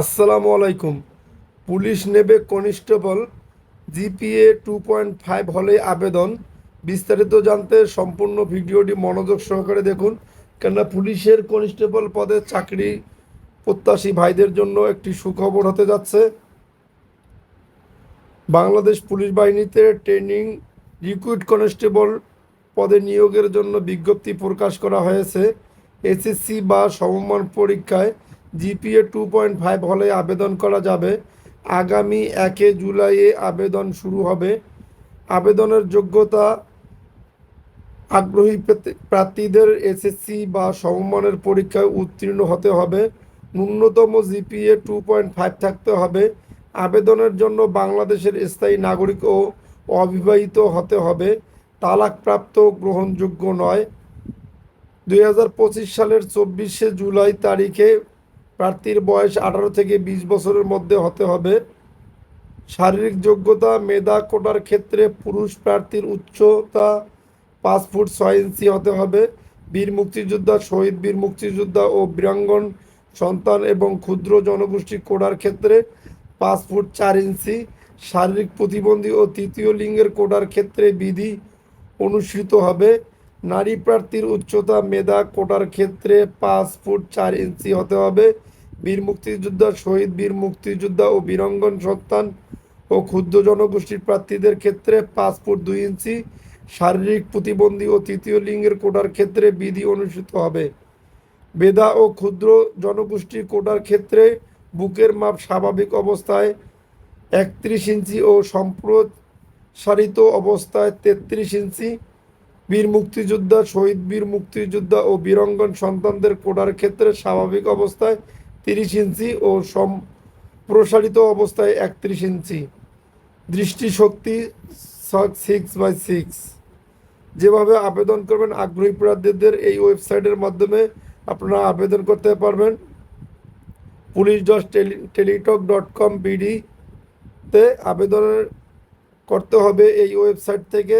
আসসালামু আলাইকুম। পুলিশ নেবে constable GPA two point five হলে আবেদন। বিস্তারিত জানতে সম্পূর্ণ ভিডিওটি মনোযোগ সহকারে দেখুন, কেননা পুলিশের কনস্টেবল পদে চাকরি প্রত্যাশী ভাইদের জন্য একটি সুখবর হতে যাচ্ছে। বাংলাদেশ পুলিশ বাহিনীতে ট্রেনিং রিক্রুট কনস্টেবল পদে নিয়োগের জন্য বিজ্ঞপ্তি প্রকাশ করা হয়েছে। এসএসসি বা সমমান পরীক্ষায় জিপিএ টু পয়েন্ট ফাইভ হলে আবেদন করা যাবে। আগামী একে জুলাইয়ে আবেদন শুরু হবে। আবেদনের যোগ্যতা আগ্রহী প্রার্থী- প্রার্থীদের এসএসসি বা সমমানের পরীক্ষায় উত্তীর্ণ হতে হবে। ন্যূনতম জিপিএ টু পয়েন্ট ফাইভ থাকতে হবে। আবেদনের জন্য বাংলাদেশের স্থায়ী নাগরিক ও অবিবাহিত হতে হবে। তালাকপ্রাপ্ত গ্রহণযোগ্য নয়। দুই সালের চব্বিশে জুলাই তারিখে প্রার্থীর বয়স আঠারো থেকে বিশ বছরের মধ্যে হতে হবে। শারীরিক যোগ্যতা, মেধা কোটার ক্ষেত্রে পুরুষ প্রার্থীর উচ্চতা পাঁচ ফুট ছয় ইঞ্চি হতে হবে। বীর মুক্তিযোদ্ধা, শহীদ বীর মুক্তিযোদ্ধা ও বীরাঙ্গন সন্তান এবং ক্ষুদ্র জনগোষ্ঠী কোটার ক্ষেত্রে পাঁচ ফুট চার ইঞ্চি। শারীরিক প্রতিবন্ধী ও তৃতীয় লিঙ্গের কোটার ক্ষেত্রে বিধি অনুসৃত হবে। নারী প্রার্থীর উচ্চতা, মেধা কোটার ক্ষেত্রে পাঁচ ফুট চার ইঞ্চি হতে হবে। বীর মুক্তিযোদ্ধা শহীদ বীর মুক্তিযোদ্ধা ও বীরঙ্গন সন্তান ও ক্ষুদ্র জনগোষ্ঠীর প্রার্থীদের ক্ষেত্রে পাঁচ ফুট দুই ইঞ্চি, শারীরিক প্রতিবন্ধী ও তৃতীয় লিঙ্গের কোটার ক্ষেত্রে বিধি অনুষ্ঠিত হবে। বেদা ও ক্ষুদ্র জনগোষ্ঠীর কোটার ক্ষেত্রে বুকের মাপ স্বাভাবিক অবস্থায় একত্রিশ ইঞ্চি ও সম্প্রসারিত অবস্থায় তেত্রিশ ইঞ্চি। বীর মুক্তিযোদ্ধা, শহীদ বীর মুক্তিযোদ্ধা ও বীরঙ্গন সন্তানদের কোটার ক্ষেত্রে স্বাভাবিক অবস্থায় তিরিশ ইঞ্চি ও সম্প্রসারিত অবস্থায় একত্রিশ ইঞ্চি। দৃষ্টিশক্তি সিক্স বাই সিক্স যেভাবে আবেদন করবেন, আগ্রহী প্রার্থীদের এই ওয়েবসাইটের মাধ্যমে আপনারা আবেদন করতে পারবেন। Police dot Teletalk dot com বিডিতে আবেদনের করতে হবে। এই ওয়েবসাইট থেকে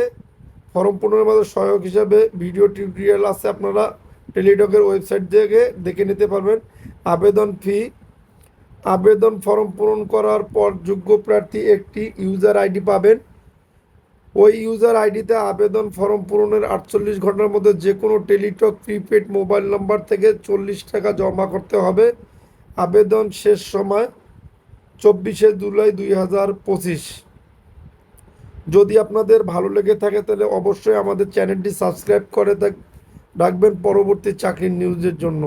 ফর্ম পূরণের মধ্যে সহায়ক হিসাবে ভিডিও টিউটোরিয়াল আছে, আপনারা টেলিটকের ওয়েবসাইট থেকে দেখে নিতে পারবেন। আবেদন ফি আবেদন ফর্ম পূরণ করার পর যোগ্য প্রার্থী একটি ইউজার আইডি পাবেন। ওই ইউজার আইডিতে আবেদন ফর্ম পূরণের আটচল্লিশ ঘণ্টার মধ্যে যে কোনো টেলিটক, প্রিপেড মোবাইল নাম্বার থেকে চল্লিশ টাকা জমা করতে হবে। আবেদন শেষ সময় চব্বিশে জুলাই দুই হাজার পঁচিশ। যদি আপনাদের ভালো লেগে থাকে তাহলে অবশ্যই আমাদের চ্যানেলটি সাবস্ক্রাইব করে রাখবেন পরবর্তী চাকরির নিউজের জন্য।